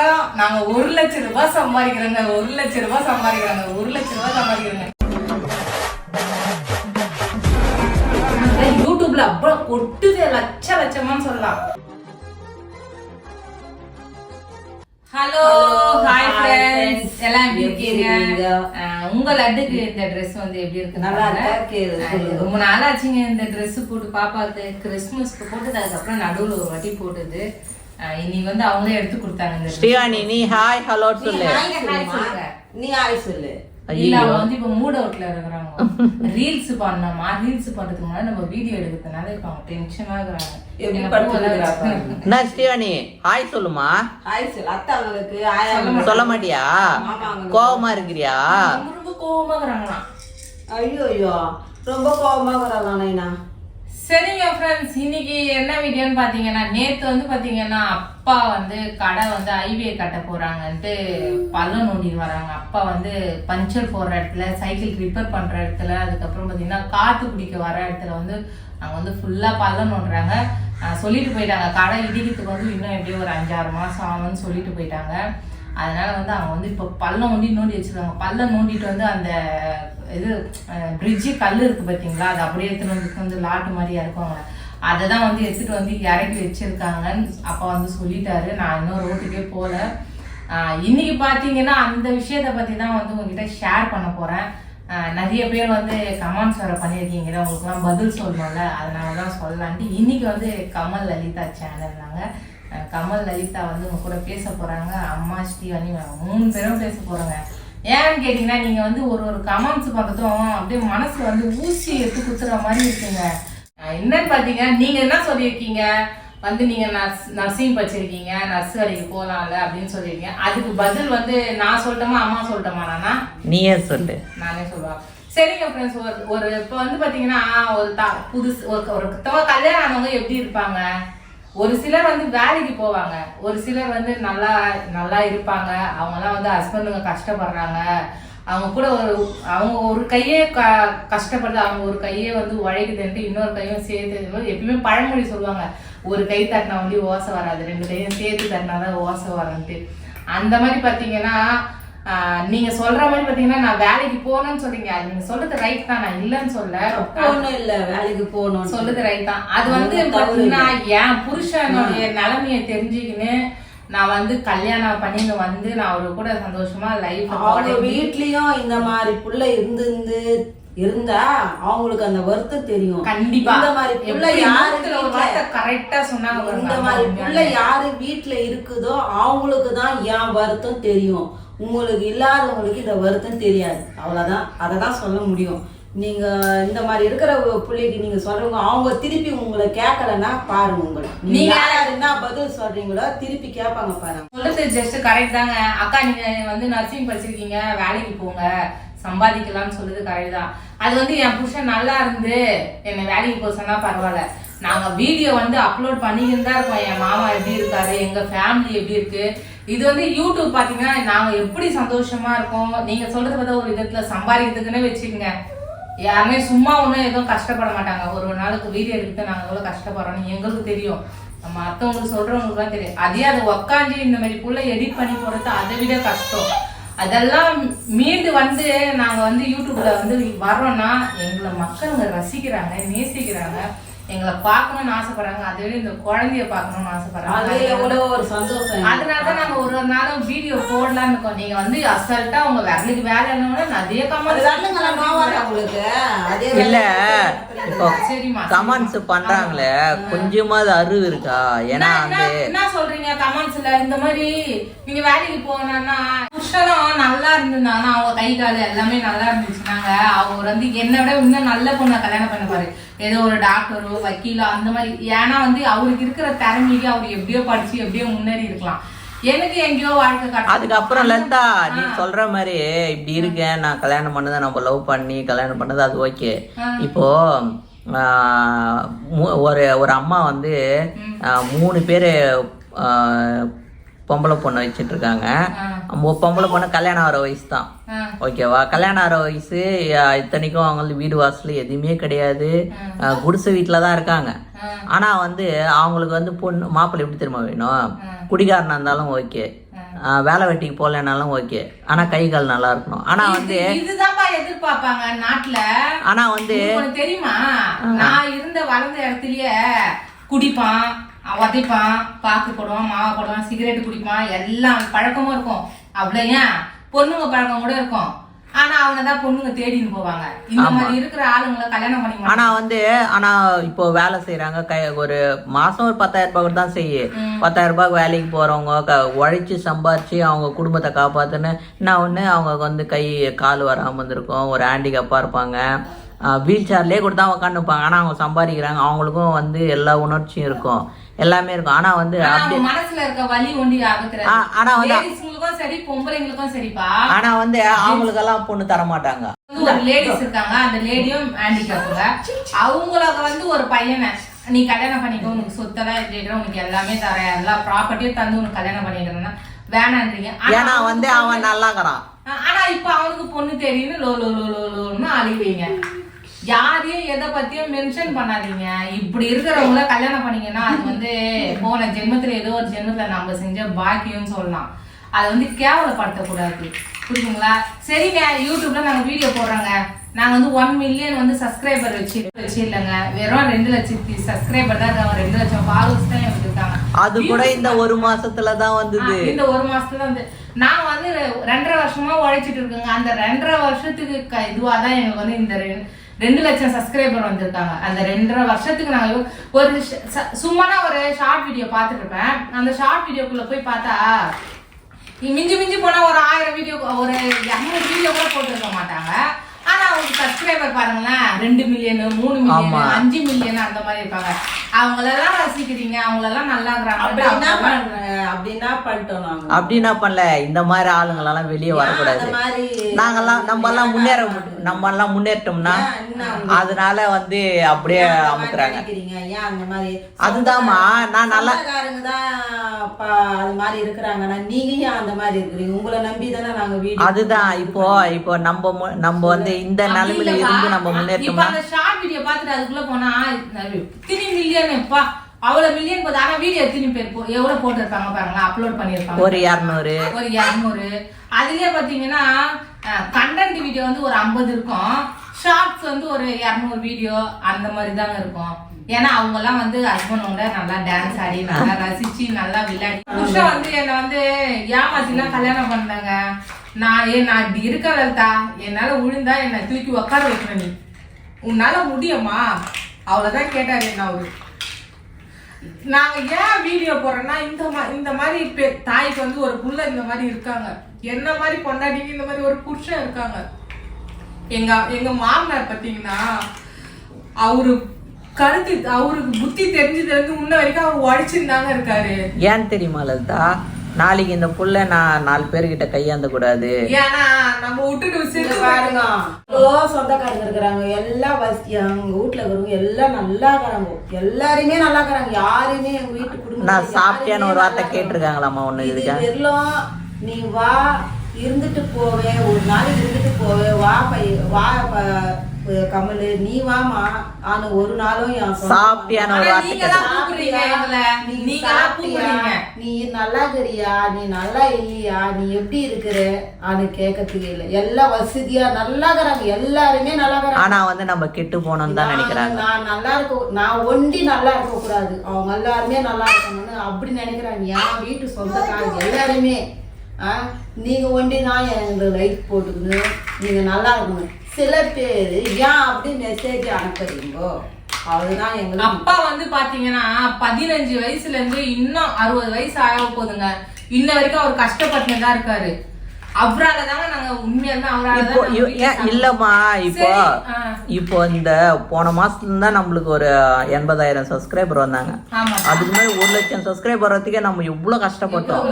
வாரம் நாங்க ஒரு லட்சம் ரூபாய் சம்பாதிக்கிறோங்க ஒரு லட்சம் ரூபாய் சம்பாதிக்கிறாங்க ஒரு லட்சம் ரூபாய் சம்பாதிக்கிறோங்க. யூடியூப்ல அப்புறம் கொட்டுது லட்ச லட்சமான்னு சொல்லலாம். ஹலோ ஹாய் ஃப்ரெண்ட்ஸ் எல்லாம் எப்படி இருக்கீங்க? உங்க லட்டுக்கு இந்த Dress வந்து எப்படி இருக்கு நல்லா இருக்கு, ரொம்ப நாள் ஆச்சுங்க இந்த Dress போட்டு பாப்பாக்கு கிறிஸ்மஸ்க்கு போட்டது அதுக்கப்புறம் நடுவுல ஒரு வாட்டி போட்டது. இன்னைக்கு வந்து அவங்களே எடுத்து கொடுத்தாங்க. ஸ்ரீவாணி நீ ஹாய் ஹலோ சொல்லு. நீ ஆய் சொல்லு. இல்ல ஐயோ அவங்க வந்து இப்ப மூட் அவுட்ல இருக்கிறாங்க ரீல்ஸ் பண்ணோமா ரீல்ஸ் பண்றதுக்கு முன்னாடி நம்ம வீடியோ எடுக்கிறதுனால இப்ப அவங்க டென்ஷனா இருக்கிறாங்க. என்ன ஸ்ரீவாணி ஹாய் சொல்லுமா? சொல்லு. அத்தாங்களுக்கு ஆயா சொல்ல மாட்டியா. கோவமா இருக்கிறியா? ரொம்ப கோவமா ஐயோ ஐயோ. ரொம்ப நைனா. சரிங்க ஃப்ரெண்ட்ஸ் இன்னைக்கு என்ன வீடியோன்னு பார்த்தீங்கன்னா நேற்று வந்து பார்த்தீங்கன்னா அப்பா வந்து கடை வந்து ஐவே கட்ட போகிறாங்கன்ட்டு பள்ளம் நோண்டின்னு வராங்க. அப்பா வந்து பஞ்சர் போடுற இடத்துல சைக்கிள் ரிப்பேர் பண்ணுற இடத்துல அதுக்கப்புறம் பார்த்தீங்கன்னா காற்று பிடிக்க வர இடத்துல வந்து அங்க வந்து ஃபுல்லாக பள்ளம் நோண்டுறாங்க. சொல்லிட்டு போயிட்டாங்க. கடை இடிக்கிறதுக்கு வந்து இன்னும் எப்படியும் ஒரு அஞ்சாறு மாதம் ஆகும்னு சொல்லிட்டு போயிட்டாங்க. அதனால வந்து அவங்க வந்து இப்போ பள்ளம் நோண்டி நோண்டி வச்சிருக்காங்க. பள்ளம் நோண்டிட்டு வந்து அந்த இது பிரிட்ஜு கல் இருக்கு பார்த்தீங்களா அது அப்படியே எடுத்துகிட்டு வந்து வந்து லாட்டு மாதிரியா இருக்கும்ல அதை தான் வந்து எடுத்துகிட்டு வந்து இறக்கி வச்சிருக்காங்கன்னு அப்பா வந்து சொல்லிட்டாரு. நான் இன்னும் ரோட்டுக்கே போகல இன்னைக்கு பார்த்தீங்கன்னா அந்த விஷயத்தை பற்றி தான் வந்து உங்ககிட்ட ஷேர் பண்ண போகிறேன் நிறைய பேர் வந்து கமெண்ட்ஸ் வர பண்ணியிருக்கீங்க. உங்களுக்குலாம் பதில் சொல்லணும்ல. அதனால தான் சொல்லலான்ட்டு இன்னைக்கு வந்து கமல் லலிதா சேனல்னாங்க அஹ் கமல் லலிதா வந்து உங்க கூட பேச போகிறாங்க அம்மா ஸ்ரீவாணி மூணு பேரும் பேச போகிறாங்க ஏன்னு கேட்டீங்கன்னா நீங்க வந்து ஒரு ஒரு கமெண்ட்ஸ் பார்த்ததும் அப்படியே மனசுல வந்து ஊசி எடுத்து குத்துற மாதிரி இருக்குங்க. என்னன்னு பாத்தீங்கன்னா நீங்க என்ன சொல்லியிருக்கீங்க? வந்து நீங்க நர்ஸ் நர்சிங் படிச்சிருக்கீங்க நர்ஸ் வேலைக்கு போகலாம்ல அப்படின்னு சொல்லியிருக்கீங்க. அதுக்கு பதில் வந்து நான் சொல்லட்டுமா அம்மா சொல்லட்டுமா நானா? நீயே சொல்லு. நானே சொல்லுவேன் சரிங்க ஃப்ரெண்ட்ஸ் ஒரு ஒரு இப்போ வந்து பார்த்தீங்கன்னா ஒரு த புதுசு ஒரு ஒரு கிட்டவா கல்யாணம் ஆனவங்க எப்படி இருப்பாங்க? ஒரு சிலர் வந்து வேலைக்கு போவாங்க. ஒரு சிலர் வந்து நல்லா நல்லா இருப்பாங்க. அவங்கெல்லாம் வந்து ஹஸ்பண்டுங்க கஷ்டப்படுறாங்க. அவங்க கூட ஒரு அவங்க ஒரு கையே க கஷ்டப்படுது. அவங்க ஒரு கையே வந்து உழைக்குதுன்ட்டு இன்னொரு கையும் சேர்த்து எப்பயுமே பழமொழி சொல்லுவாங்க. ஒரு கை தட்டினா வந்து ஓசை வராது. ரெண்டு கையும் சேர்த்து தட்டினா தான் ஓசை வரன்ட்டு அந்த மாதிரி பார்த்தீங்கன்னா நீங்க சொல்ற மாதிரி பாத்தீங்கன்னா நான் வேலைக்கு போகணும்னு சொல்றீங்க அது நீங்க சொல்றது ரைட் தான். நான் இல்லைன்னு சொல்ல ஒண்ணும் இல்ல வேலைக்கு போகணும். சொல்றது ரைட் தான். அது வந்து பாத்தீங்கன்னா என் புருஷனுடைய நிலைமைய தெரிஞ்சுக்கின்னு நான் வந்து கல்யாணம் பண்ணின்னு வந்து நான் அவரு கூட சந்தோஷமா லைஃப் அவங்க வீட்லயும் இந்த மாதிரி புள்ள இருந்து இருந்து இருந்தா அவங்களுக்கு அந்த வருத்தம் தெரியும். கண்டிப்பா. இந்த மாதிரி புள்ள எப்படி யாரு நூத்துல ஒரு வீட்ல- வார்த்தை கரெக்டா சொன்னாங்க இந்த மாதிரி. புள்ள யாரு வீட்ல இருக்குதோ அவங்களுக்கு தான் என் வருத்தம் தெரியும். உங்களுக்கு இல்லாதவங்களுக்கு இந்த வருத்தம் தெரியாது. அவ்வளவுதான். அதை தான் சொல்ல முடியும். நீங்க இந்த மாதிரி இருக்கிற பிள்ளைக்கு நீங்க சொல்றவங்க அவங்க திருப்பி உங்களை கேட்கலன்னா பாருங்க உங்களை. நீங்க நீங்க- யார் என்ன பதில் சொல்றீங்களோ திருப்பி கேட்பாங்க பாருங்க. சொல்றது ஜஸ்ட் கரெக்ட் தாங்க. அக்கா நீங்க வந்து நர்சிங் படிச்சிருக்கீங்க வேலைக்கு போங்க. சம்பாதிக்கலாம்னு சொல்றது கரெக்ட் தான். அது வந்து என் புருஷன் நல்லா இருந்து என்னை வேலைக்கு போக சொன்னா பரவாயில்ல. நாங்க வீடியோ வந்து அப்லோட் பண்ணிக்கிட்டு தான் இருக்கோம். என் மாமா எப்படி இருக்காரு? எங்க ஃபேமிலி எப்படி இருக்கு? இது வந்து யூடியூப் பாத்தீங்கன்னா நாங்க எப்படி சந்தோஷமா இருக்கோம்? நீங்க சொல்றது பார்த்தா ஒரு விதத்துல சம்பாதிக்கிறதுக்குன்னு வச்சுக்கோங்க. யாருமே சும்மா ஒன்றும் எதுவும் கஷ்டப்பட மாட்டாங்க. ஒரு ஒரு நாளுக்கு வீடியோ எடுத்து நாங்கள் எவ்வளோ கஷ்டப்படுறோம்னு எங்களுக்கு தெரியும். நம்ம மற்றவங்களுக்கு சொல்றவங்களுக்கு தான் தெரியும். அதே அதை உக்காந்து இந்த மாதிரி புள்ள எடிட் பண்ணி போடுறது அதை விட கஷ்டம். அதெல்லாம் மீண்டு வந்து நாங்கள் வந்து யூடியூப்ல வந்து வரோம்னா எங்களை மக்களுங்க ரசிக்கிறாங்க நேசிக்கிறாங்க. எங்களை பார்க்கணும்னு ஆசைப்படுறாங்க. அதை இந்த குழந்தைய பார்க்கணும்னு ஆசைப்படுறாங்க. எவ்வளவு ஒரு சந்தோஷம். அதனால தான் நாங்க ஒரு ஒரு நாளும் வீடியோ போடலாம்னு இருக்கோம். நீங்க வந்து அசால்ட்டா உங்க வேலைக்கு வேலை என்னன்னா நிறைய அது கமெண்ட் வரணுங்களா மாவாடா உங்களுக்கு. அதே இல்ல. இப்போ சரிம்மா கமெண்ட்ஸ் பண்றாங்களே. கொஞ்சமாவது அறிவு இருக்கா? ஏன்னா என்ன- என்ன- என்ன சொல்றீங்க கமெண்ட்ஸ்ல இந்த மாதிரி நீங்க வேலைக்கு போனா புருஷனும் நல்லா இருந்திருந்தாங்கன்னா அவங்க கை கால் எல்லாமே நல்லா இருந்துச்சுனாங்க. அவங்க வந்து என்னை விட இன்னும் நல்ல பொண்ணை கல்யாணம் பண்ண பாரு. ஏதோ ஒரு டாக்டரோ வக்கீலோ அந்த மாதிரி. ஏன்னா வந்து அவருக்கு இருக்கிற திறமைக்கு அவர் எப்படியோ படிச்சு எப்படியோ முன்னேறி இருக்கலாம். எனக்கு எங்கேயோ வாழ்க்கை. அதுக்கப்புறம் லலிதா நீ சொல்ற மாதிரி இப்படி இருக்கேன் நான் கல்யாணம் பண்ணதை நம்ம லவ் பண்ணி கல்யாணம் பண்ணது அது ஓகே இப்போ ஒரு ஒரு அம்மா வந்து மூணு பேர் பொம்பளை பொண்ணை வச்சிட்டு இருக்காங்க பொம்பளை பொண்ணு கல்யாணம் ஆகிற வயசு தான். ஓகேவா? கல்யாணம் ஆகிற வயசு இத்தனைக்கும் அவங்களுக்கு வீடு வாசல் எதுவுமே கிடையாது. குடிசை வீட்டில் தான் இருக்காங்க. ஆனா வந்து அவங்களுக்கு வந்து பொண்ணு மாப்பிள்ளை எப்படி தெரியுமா வேணும்? குடிகாரனா இருந்தாலும் ஓகே. வேலை வெட்டிக்கு போகலனாலும் ஓகே. ஆனா கை கால் நல்லா இருக்கணும். ஆனா வந்து இது- இதுதான்ப்பா எதிர்பார்ப்பாங்க நாட்டுல. ஆனா வந்து தெரியுமா? நான் இருந்த வளர்ந்த இடத்துலயே குடிப்பான் உதைப்பான் பாக்கு போடுவான் மாவை போடுவான் சிகரெட் குடிப்பான் எல்லாம் பழக்கமும் இருக்கும். அவ்வளோ ஏன்? பொண்ணுங்க பழக்கம் கூட இருக்கும். ஆனா அவங்க தான் பொண்ணுங்க தேடின்னு போவாங்க. இந்த மாதிரி இருக்கிற ஆளுங்களை கல்யாணம் பண்ணி ஆனா வந்து ஆனா இப்போ வேலை செய்யறாங்க கை ஒரு மாசம் ஒரு பத்தாயிரம் ரூபாய் தான் செய்யு பத்தாயிரம் ரூபாய்க்கு வேலைக்கு போறவங்க உழைச்சி சம்பாரிச்சு அவங்க குடும்பத்தை காப்பாத்துன்னு நான் ஒண்ணு? அவங்க வந்து கை கால் வராம இருந்திருக்கும். ஒரு ஹேண்டிகப்பா இருப்பாங்க. வீல் சேர்லேயே கூட தான் உட்காந்துப்பாங்க ஆனா அவங்க சம்பாதிக்கிறாங்க. அவங்களுக்கும் வந்து எல்லா உணர்ச்சியும் இருக்கும். எல்லாமே இருக்கும். ஆனா வந்து மனசுல இருக்க வலி ஒண்டி ஆனா வந்து சரி பொம்பளைங்களுக்கும் சரிப்பா. ஆனா வந்து அவங்களுக்கெல்லாம் பொண்ணு தர மாட்டாங்க. லேடிஸ் இருக்காங்க அந்த லேடியும் ஹேண்டிகேப்புங்க அவங்களுக்கு வந்து ஒரு பையனை நீ கல்யாணம் பண்ணிக்கோ உனக்கு சொத்தெல்லாம் இருக்கிற உனக்கு எல்லாமே தரேன் எல்லா ப்ராப்பர்ட்டியும் தந்து உனக்கு கல்யாணம் பண்ணிக்கிறேன்னா வேணான்றீங்க. ஆனா ஏன்னா வந்து அவன் நல்லாக்கிறான் ஆனா இப்ப அவனுக்கு பொண்ணு தெரியுன்னு லோ லோ லோ லோ லோன்னு அழிவீங்க யாரையும் எதை பத்தியும் மென்ஷன் பண்ணாதீங்க. இப்படி இருக்கிறவங்கள கல்யாணம் பண்ணீங்கன்னா அது வந்து போன ஜென்மத்துல ஏதோ ஒரு ஜென்மத்துல நம்ம செஞ்ச பாக்கியம்னு சொல்லலாம். அதை வந்து கேவலப்படுத்தக்கூடாது. புரியுதுங்களா? சரிங்க யூடியூப்ல நாங்க வீடியோ போடுறோங்க. நாங்க வந்து ஒன் மில்லியன் வந்து சப்ஸ்கிரைபர் வச்சு வச்சு இல்லைங்க. வெறும் ரெண்டு லட்சத்தி சப்ஸ்கிரைபர் தான் இருக்காங்க. ரெண்டு லட்சம் ஃபாலோவர்ஸ் தான் எனக்கு இருக்காங்க அது கூட இந்த ஒரு மாசத்துல தான் வந்தது. இந்த ஒரு மாசத்துல வந்து நான் வந்து ரெண்டரை வருஷமா உழைச்சிட்டு இருக்கேங்க. அந்த ரெண்டரை வருஷத்துக்கு க- இதுவாதான் எங்களுக்கு வந்து இந்த ரெண்டு லட்சம் சப்ஸ்கிரைபர் வந்திருக்காங்க அந்த ரெண்டரை வருஷத்துக்கு நாங்க ஒரு சும்மானா ஒரு ஷார்ட் வீடியோ பார்த்துட்டு இருப்பேன் அந்த ஷார்ட் வீடியோக்குள்ள போய் பார்த்தா மிஞ்சி மிஞ்சி போனா ஒரு ஆயிரம் வீடியோ ஒரு இரநூறு வீடியோ கூட போட்டுருக்க மாட்டாங்க. ஆனா அவங்க சப்ஸ்கிரைபர் பாருங்களேன் ரெண்டு மில்லியன் மூணு. மில்லியன் அஞ்சு மில்லியன் அந்த மாதிரி இருப்பாங்க. அவங்களெல்லாம் ரசிக்கிறீங்க அவங்களெல்லாம் நல்லா அப்படி என்ன இருக்கிறாங்க பண்றேன் அப்படி என்ன பண்ணிட்டோம் நாங்க? அப்படி என்ன பண்ணல? இந்த மாதிரி ஆளுங்களெல்லாம் வெளியே வரக்கூடாது. நாங்கெல்லாம் நம்ம எல்லாம் முன்னேற நம்ம எல்லாம் என்ன அதனால வந்து அப்படியே அமுக்குறாங்க நினைக்கிறீங்க? ஏன் அந்த மாதிரி அதுதாம்மா. நான் நல்லா அது மாதிரி இருக்கிறாங்கன்னா நீங்க ஏன் அந்த மாதிரி இருக்கிறீங்க? உங்களை நம்பி தானே நாங்க வீடு அதுதான். இப்போ இப்போ நம்ம மு- நம்ம வந்து இந்த நிலைமையில இருந்து நம்ம முன்னேற்றோம்னா அந்த ஷார்ட் வீடியோ பார்த்துட்டு அதுக்குள்ள போனா மில்லியன் அவ்வளவு மில்லியன் போது ஆனா வீடியோ எத்தனை பேர் போ- எவ்வளவு போட்டிருப்பாங்க பாருங்களா அப்லோட் பண்ணிருப்பாங்க ஒரு இரநூறு. ஒரு இரநூறு. அதுலயே பாத்தீங்கன்னா கண்டென்ட் வீடியோ வந்து ஒரு ஐம்பது இருக்கும். ஷார்ட்ஸ் வந்து ஒரு இரநூறு வீடியோ அந்த மாதிரி தாங்க இருக்கும். ஏன்னா அவங்க எல்லாம் வந்து ஹஸ்பண்டோட நல்லா டான்ஸ் ஆடி நல்லா ரசிச்சு நல்லா விளையாடி. புருஷன் வந்து என்னை வந்து ஏமாத்திலாம் கல்யாணம் பண்ணாங்க. நான் ஏன் நான் இப்படி இருக்க லலிதா என்னால விழுந்தா என்னை தூக்கி உட்கார வைக்கணும் நீ. உன்னால முடியுமா? அவ்வளவுதான் கேட்டாரு என்ன அவரு. நாங்க ஏன் வீடியோ போறோம்னா இந்த இந்த மாதிரி தாய்க்கு வந்து ஒரு புள்ள இந்த மாதிரி இருக்காங்க. என்ன மாதிரி பொண்டாட்டிக்கு இந்த மாதிரி ஒரு புருஷன் இருக்காங்க. எங்க எங்க மாமனார் பாத்தீங்கன்னா அவரு கருத்து அவருக்கு புத்தி தெரிஞ்சதுல இருந்து முன்ன வரைக்கும் அவர் உழைச்சிருந்தாங்க இருக்காரு. ஏன் தெரியுமா லலிதா? நாளைக்கு இந்த புள்ள நான் நாலு பேர்கிட்ட கையாந்த கூடாது ஏன்னா நம்ம விட்டுட்டு பாருங்க. சொந்தக்காரங்க இருக்கிறாங்க. எல்லாம் வசதி அவங்க வீட்டுல இருக்கிறவங்க எல்லாம் நல்லா இருக்கிறாங்க எல்லாருமே நல்லா இருக்கிறாங்க யாருமே எங்க வீட்டு குடும்பம் நான் சாப்பிட்டேன்னு ஒரு வார்த்தை கேட்டிருக்காங்களாம்மா ஒண்ணு இது இதுக்கு வெறும் நீ வா இருந்துட்டு போவேன் ஒரு நாள் இருந்துட்டு போவேன் வா பை வா ப- கமலு நீ வாமா ஆனா ஒரு நாளும் சாப்பிட்டியான்னு ஒரு வார்த்தை. நீ நல்லா இருக்கிறியா? நீ நல்லா இல்லையா? நீ எப்படி இருக்கிற? ஆனு கேட்கறதுக்கு இல்லை. எல்லாம் வசதியா நல்லா இருக்கிறாங்க. எல்லாருமே நல்லா இருக்கிறாங்க. ஆனா வந்து நம்ம கெட்டு போனோம்னு தான் நினைக்கிறாங்க. நான் நான் நல்லா இருக்க நான் ஒண்டி நல்லா இருக்க கூடாது. அவங்க எல்லாருமே நல்லா இருக்கணும்னு அப்படி நினைக்கிறாங்க. என் வீட்டு சொந்தக்காரங்க எல்லாருமே. ஆ, நீங்க ஒண்டி தான் எங்களுக்கு லைட் போட்டுக்கணும். நீங்க நல்லா இருக்கணும். சில பேர் ஏன் அப்படி மெசேஜ் அனுப்புறீங்கோ. அதுதான் எங்களுக்கு. அப்பா வந்து பாத்தீங்கன்னா பதினஞ்சு வயசுல இருந்து இன்னும் அறுபது வயசு ஆக போகுதுங்க இன்ன வரைக்கும் அவர் கஷ்டப்பட்டுதான் இருக்காரு. அவரால தாங்க நாங்க அவரால இல்லம்மா இப்போ. இப்போ இந்த போன மாசத்துல தான் நம்மளுக்கு ஒரு எண்பதாயிரம் சப்ஸ்கிரைபர் வந்தாங்க. ஆமா. அதுக்கு முன்னாடி ஒரு லட்சம் சப்ஸ்கிரைபர் வரதுக்கே நம்ம இவ்வளவு கஷ்டப்பட்டோம்.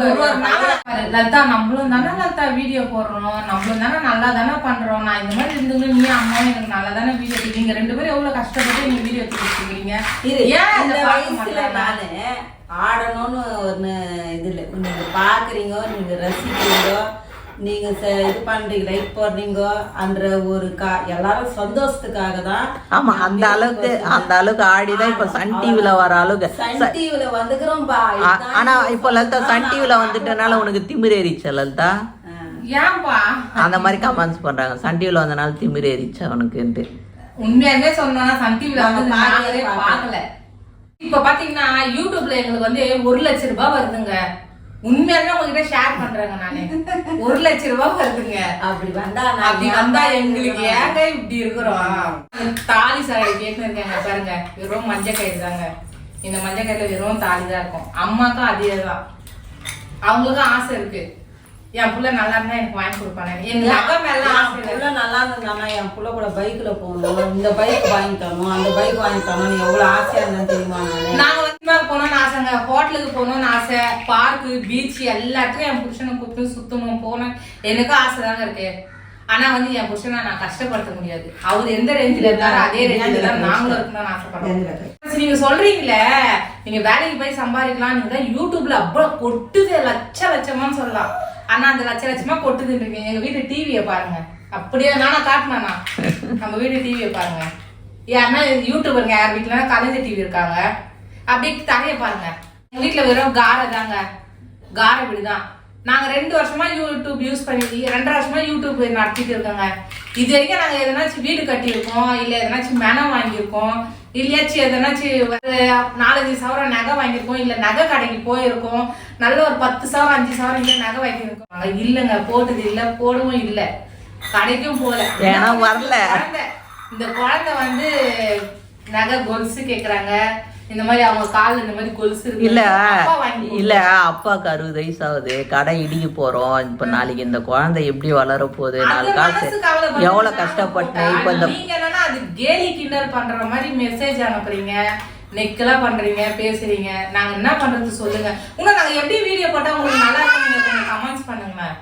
லதா நம்மளும் தானே லதா வீடியோ போடுறோம். நம்மளும் தானே நல்லா தானே பண்றோம். நான் இந்த மாதிரி இருந்துங்க நீ அம்மாவும் எனக்கு நல்லா தானே வீடியோ நீங்க ரெண்டு பேரும் எவ்வளவு கஷ்டப்பட்டு நீங்க வீடியோ எடுத்துருக்கீங்க இரு, ஏன் இந்த இதை வயசுல? நானு ஆடணும்னு ஒண்ணு இதுல நீங்க பாக்குறீங்க நீங்க ரசிக்கிறீங்க நீங்க ச- இது பண்றீங்க லைக் போடுறீங்க என்ற ஒரு கா எல்லாரும் சந்தோஷத்துக்காக தான் ஆமா அந்த அளவுக்கு அந்த அளவுக்கு ஆடிதான் இப்ப சன் டிவில வர அளவுக்கு. சன் டிவில வந்துக்கிறோம் பா ஆ- ஆனா இப்போ லலிதா சன் டிவில வந்துட்டனால உனக்கு திமிரேறிச்சா லலிதா? ஏன்பா? அந்த மாதிரி கமெண்ட்ஸ் பண்றாங்க. சன் டிவில வந்தனால திமிரேறிச்சா உனக்குன்ட்டு. உண்மையாலுமே சொன்னா சன் டிவில வந்து நாங்களே பார்க்கல. இப்ப பாத்தீங்கன்னா யூடியூப்ல எங்களுக்கு வந்து ஒரு லட்சம் ரூபாய் வருதுங்க. உண்மையாலுமே உங்ககிட்ட ஷேர் பண்றேங்க நானு. ஒரு லட்சம் ரூபாய் வருதுங்க. அப்படி வந்தா அப்படி வந்தா எங்களுக்கு ஏங்க இப்படி இருக்கிறோம்? தாலி சாரி கேட்டு இருக்காங்க பாருங்க. வெறும் மஞ்சள் கயிறு தாங்க. இந்த மஞ்சள் கயிறுல வெறும் தாலி தான் இருக்கும். அம்மாக்கும் அதே தான். அவங்களுக்கும் ஆசை இருக்கு. என் புள்ள நல்லா இருந்தா எனக்கு வாங்கி கொடுப்பாங்க எங்க நகை மேல ஆசை. புள்ள நல்லா இருந்தானா என் புள்ள கூட பைக்ல போகணும்? இந்த பைக் வாங்கி தரணும்? அந்த பைக் வாங்கி தரணும் எவ்வளவு ஆசையா இருந்தா தெரியுமா நாங்க வந்து சினிமாக்கு போகணும்னு ஆசைங்க ஹோட்டலுக்கு போகணும்னு ஆசை பார்க்கு பீச் எல்லாத்துலயும் என் புருஷனை கூப்பிட்டு சுத்தணும் போகணும். எனக்கும் ஆசை தாங்க இருக்கு. ஆனா வந்து என் புருஷனை நான் கஷ்டப்படுத்த முடியாது. அவர் எந்த ரேஞ்சில இருந்தாரோ அதே ரேஞ்சில தான் நாங்களும் இருக்கணும்னு ஆசைப்படுறோம். நீங்க சொல்றீங்களே நீங்க வேலைக்கு போய் சம்பாதிக்கலாம் நீங்க தான் யூடியூப்ல அவ்வளவு கொட்டுது லட்ச லட்சமான்னு சொல்லலாம். ஆனா அந்த லட்ச லட்சமா கொட்டுதுன்னு இருக்கீங்க. எங்க வீட்டு டிவியை பாருங்க. அப்படியே நானா காட்டினானா? நம்ம வீட்டு டிவியை பாருங்க. யாருன்னா யூடியூபருங்க யார் வீட்டுல கலைஞர் டிவி இருக்காங்க. அப்படியே தரைய பாருங்க. எங்க வீட்டுல வெறும் காரை தாங்க. காரை வீடு தான் நாங்க ரெண்டு வருஷமா யூடியூப் யூஸ் பண்ணி ரெண்டரை வருஷமா யூடியூப் நடத்திட்டு இருக்கோங்க. இது வரைக்கும் நாங்க எதனாச்சும் வீடு கட்டியிருக்கோம் இல்ல எதனாச்சும் மனம் வாங்கியிருக்கோம் இல்லையாச்சும் எதனாச்சும் ஒரு நாலஞ்சு சவரம் நகை வாங்கியிருக்கோம் இல்ல நகை கடைக்கு போயிருக்கோம் நல்ல ஒரு பத்து சவரம் அஞ்சு சவரம் இங்க நகை வாங்கியிருக்கோம். இல்லைங்க போட்டது இல்ல போடவும் இல்ல. கடைக்கும் போல. ஏன்னா வரல. இந்த குழந்தை வந்து நகை கொலுசு கேக்குறாங்க. இந்த மாதிரி அவங்க கால்ல இந்த மாதிரி கொலுசு இல்ல இல்ல அப்பாவுக்கு அறுபது வயசு ஆகுது. கடை இடிக்க போறோம். இப்ப நாளைக்கு இந்த குழந்தை எப்படி வளர போகுது? நாலு காசு. எவ்வளவு கஷ்டப்பட்டேன்? இப்ப இந்த நீங்க என்னன்னா அது கேலி கிண்டல் பண்ற மாதிரி மெசேஜ் அனுப்புறீங்க. நெக்கெல்லாம் பண்றீங்க பேசுறீங்க. நாங்க என்ன பண்றது சொல்லுங்க. இன்னும் நாங்க எப்படி வீடியோ போட்டா உங்களுக்கு நல்லா இருக்கும் நீங்க கொஞ்சம் கமெண்ட்ஸ் பண்ணுங்க நான்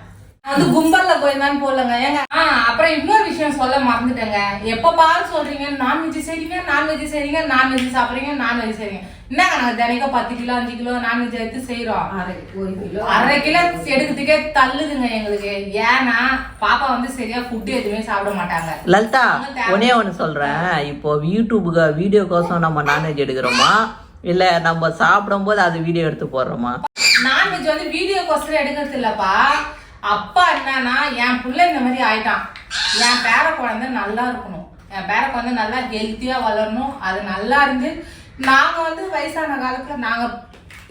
வந்து கும்பல்ல போயிருந்தான்னு போடலங்க. ஏங்க ஆ அப்புறம் இன்னொரு விஷயம் சொல்ல மறந்துட்டேங்க. எப்ப பாரு சொல்றீங்க நான்வெஜ் செய்றீங்க நான்வெஜ் செய்றீங்க நான்வெஜ் சாப்பிடுறீங்க நான்வெஜ் செய்றீங்க. என்னங்க நாங்க தினைக்கும் பத்து கிலோ அஞ்சு கிலோ நான்வெஜ் எடுத்து செய்றோம்? அரை ஒரு கிலோ. அரை கிலோ எடுக்கிறதுக்கே தள்ளுதுங்க எங்களுக்கு. ஏன்னா பாப்பா வந்து சரியா ஃபுட் எதுவுமே சாப்பிட மாட்டாங்க. லலிதா ஒன்னே ஒண்ணு சொல்றேன். இப்போ யூடியூபுக்கு வீடியோக்கோசம் நம்ம நான்வெஜ் எடுக்கிறோமா? இல்ல நம்ம சாப்பிடும்போது அது வீடியோ எடுத்து போடுறோமா? நான்வெஜ் வந்து வீடியோ கோசரம் எடுக்கிறது இல்லப்பா. அப்பா என்னன்னா என் பிள்ளை இந்த மாதிரி ஆயிட்டான். என் பேர குழந்தை நல்லா இருக்கணும். என் பேர குழந்தை நல்லா ஹெல்த்தியா வளரணும். அது நல்லா இருந்து நாங்க வந்து வயசான காலத்துல நாங்க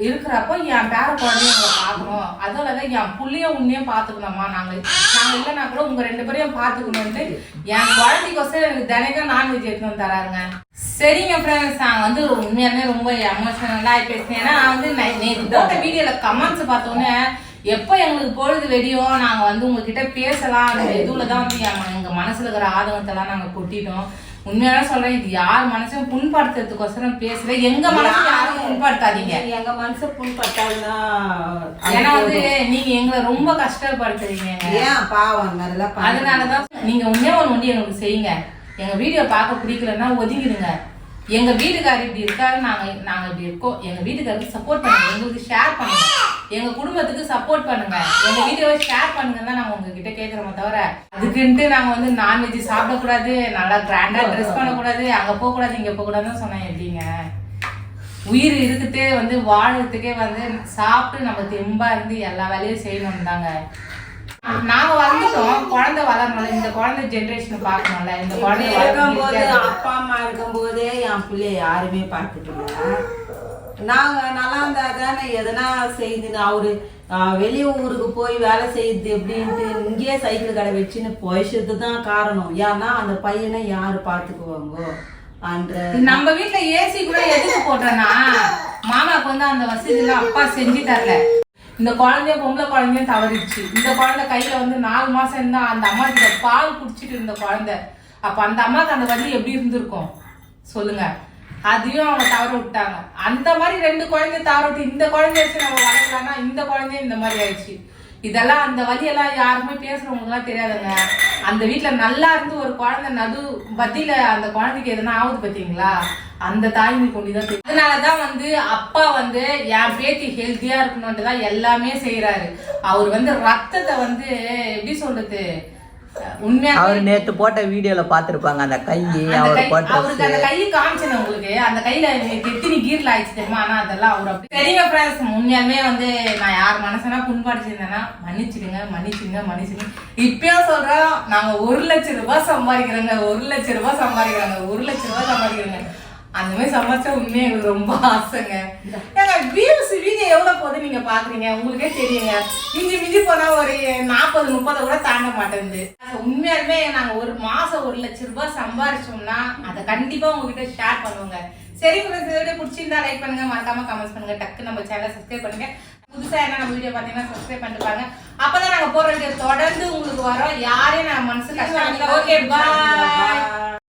இருக்கிறப்போ என் பேர குழந்தைய எங்களை பார்க்கணும். அதோட தான் என் புள்ளைய உன்னையும் பார்த்துக்கணுமா நாங்க நாங்க இல்லைனா கூட உங்க ரெண்டு பேரையும் பார்த்துக்கணும்ட்டு என் குழந்தைக்கோசரம் எனக்கு தினைக்கும் நான்வெஜ் எடுத்துன்னு வந்து தராருங்க. சரிங்க ஃப்ரெண்ட்ஸ் நான் வந்து உண்மையாலுமே ரொம்ப எமோஷனலாக பேசினேன். ஏன்னா வந்து நான் போட்ட வீடியோல கமெண்ட்ஸ் பார்த்தோன்னே எப்போ எங்களுக்கு பொழுது வெடியும் நாங்க வந்து உங்ககிட்ட பேசலாம். அந்த இதுல தான் வந்து எங்க- எங்க மனசுல இருக்கிற ஆதங்கத்தெல்லாம் நாங்க கொட்டிட்டோம். உண்மையான சொல்றேன் இது யார் மனசையும் புண்படுத்துறதுக்கோசரம் பேசல. எங்க மனசு யாரும் புண்படுத்தாதீங்க. எங்க மனசு புண்பட்டாங்கன்னா ஏன்னா வந்து நீங்க எங்களை ரொம்ப கஷ்டப்படுத்துறீங்க. ஏன் பாவம் பண்ணு. அதனாலதான் நீங்க உண்மையா ஒண்டி எங்களுக்கு செய்யுங்க. எங்க வீடியோ பார்க்க பிடிக்கலன்னா ஒதுங்கிடுங்க. எங்க வீட்டுக்காரர் இப்படி இருக்காரு நாங்க நாங்க இப்படி இருக்கோம். எங்க வீட்டுக்காரருக்கு சப்போர்ட் பண்ணுங்க. எங்களுக்கு ஷேர் பண்ணுங்க. எங்க குடும்பத்துக்கு சப்போர்ட் பண்ணுங்க. எங்க வீடியோவை ஷேர் பண்ணுங்க தான் நாங்க உங்ககிட்ட கேக்குறோமே தவிர அதுக்குன்ட்டு நாங்க வந்து நான்வெஜ் சாப்பிடக்கூடாது நல்லா கிராண்டா ட்ரெஸ் பண்ணக்கூடாது அங்க போக கூடாது இங்க போக கூடாதுன்னு சொன்னேன். எப்படிங்க? உயிர் இருக்குதே வந்து வாழறதுக்கே வந்து சாப்பிட்டு நம்ம தெம்பா இருந்து எல்லா வேலையும் செய்யணும் தாங்க. நாங்க வளர்ந்துட்டோம். குழந்தை வளரணும்ல இந்த குழந்தை ஜெனரேஷன் பார்க்கணும்ல. இந்த குழந்தை இருக்கும்போது அப்பா அம்மா இருக்கும்போதே என் பிள்ளைய யாருமே பார்த்துக்கல நாங்க நல்லா இருந்தா தானே எதனா செய்து அவரு வெளிய ஊருக்கு போய் வேலை செய்யுது எப்படின்ட்டு இங்கேயே சைக்கிள் கடை வச்சுன்னு போயிச்சது தான் காரணம். ஏன்னா அந்த பையனை யாரு பார்த்துக்குவாங்க? அன்ற நம்ம வீட்ல ஏசி கூட எதுக்கு போட்டோம்னா மாமாக்கு வந்து அந்த வசதி எல்லாம் அப்பா செஞ்சு தரல. இந்த குழந்தைய பொம்பளை குழந்தையும் தவறிடுச்சு. இந்த குழந்தை கையில வந்து நாலு மாசம் இருந்தா அந்த அம்மா கிட்ட பால் குடிச்சிட்டு இருந்த குழந்தை. அப்ப அந்த அம்மாக்கு அந்த வலி எப்படி இருந்திருக்கும்? சொல்லுங்க. அதையும் அவங்க தவற விட்டாங்க. அந்த மாதிரி ரெண்டு குழந்தைய தவற விட்டு இந்த குழந்தைய வச்சு நம்ம வளர்க்கலாம்னா இந்த குழந்தையும் இந்த மாதிரி ஆயிடுச்சு. இதெல்லாம் அந்த வழியெல்லாம் யாருமே பேசுறவங்களுக்குலாம் தெரியாதுங்க. அந்த வீட்டில் நல்லா இருந்து ஒரு குழந்தை நடு பத்தியில அந்த குழந்தைக்கு எதுனா ஆகுது பாத்தீங்களா? அந்த தாய்மை கொண்டுதான் தெரியும். அதனாலதான் வந்து அப்பா வந்து என் பேத்தி ஹெல்த்தியா இருக்கணும்ட்டு தான் எல்லாமே செய்யறாரு அவர் வந்து ரத்தத்தை வந்து எப்படி சொல்றது? அவர் நேத்து போட்ட வீடியோல பாத்திருப்பாங்க அந்த கை அந்த அவர் போட்ட அவருக்கு அந்த கையை காமிச்சேன் உங்களுக்கு. அந்த கையில எத்தனை கீர்ல ஆயிடுச்சு தெரியுமா? ஆனா அதெல்லாம் அவர் அப்படி சரிங்க ஃப்ரெண்ட்ஸ் உண்மையாலுமே வந்து நான் யார் மனசனா புண்பாடிச்சிருந்தேன்னா மன்னிச்சிடுங்க மன்னிச்சிடுங்க மன்னிச்சிடுங்க. இப்பயும் சொல்றோம் நாங்க ஒரு லட்சம் ரூபாய் சம்பாதிக்கிறோங்க ஒரு லட்சம் ரூபாய் சம்பாதிக்கிறாங்க ஒரு லட்சம் ரூபாய் சம்பாதிக்கிறோங்க. அந்த மாதிரி சம்பாதிச்சா உண்மையா எங்களுக்கு ரொம்ப ஆசைங்க. ஏங்க வியூஸ் வீடியோ எவ்வளவு போகுது நீங்க பாக்குறீங்க? உங்களுக்கே தெரியுங்க. மிஞ்சி மிஞ்சி போனா ஒரு நாற்பது முப்பதை கூட தாண்ட மாட்டேங்குது. உண்மையாலுமே நாங்க ஒரு மாசம் ஒரு லட்சம் ரூபாய் சம்பாரிச்சோம்னா அதை கண்டிப்பா உங்ககிட்ட ஷேர் பண்ணுவோங்க. சரி உங்களுக்கு இந்த வீடியோ பிடிச்சிருந்தா லைக் பண்ணுங்க. மறக்காம கமெண்ட்ஸ் பண்ணுங்க. டக்கு நம்ம சேனலை சப்ஸ்கிரைப் பண்ணுங்க. புதுசா என்ன நம்ம வீடியோ பாத்தீங்கன்னா சப்ஸ்கிரைப் பண்ணிட்டு பாருங்க. அப்பதான் நாங்க போற வீடியோ தொடர்ந்து உங்களுக்கு வரோம். யாரையும் நான் மனசு கஷ்டம் ஓகே பாய்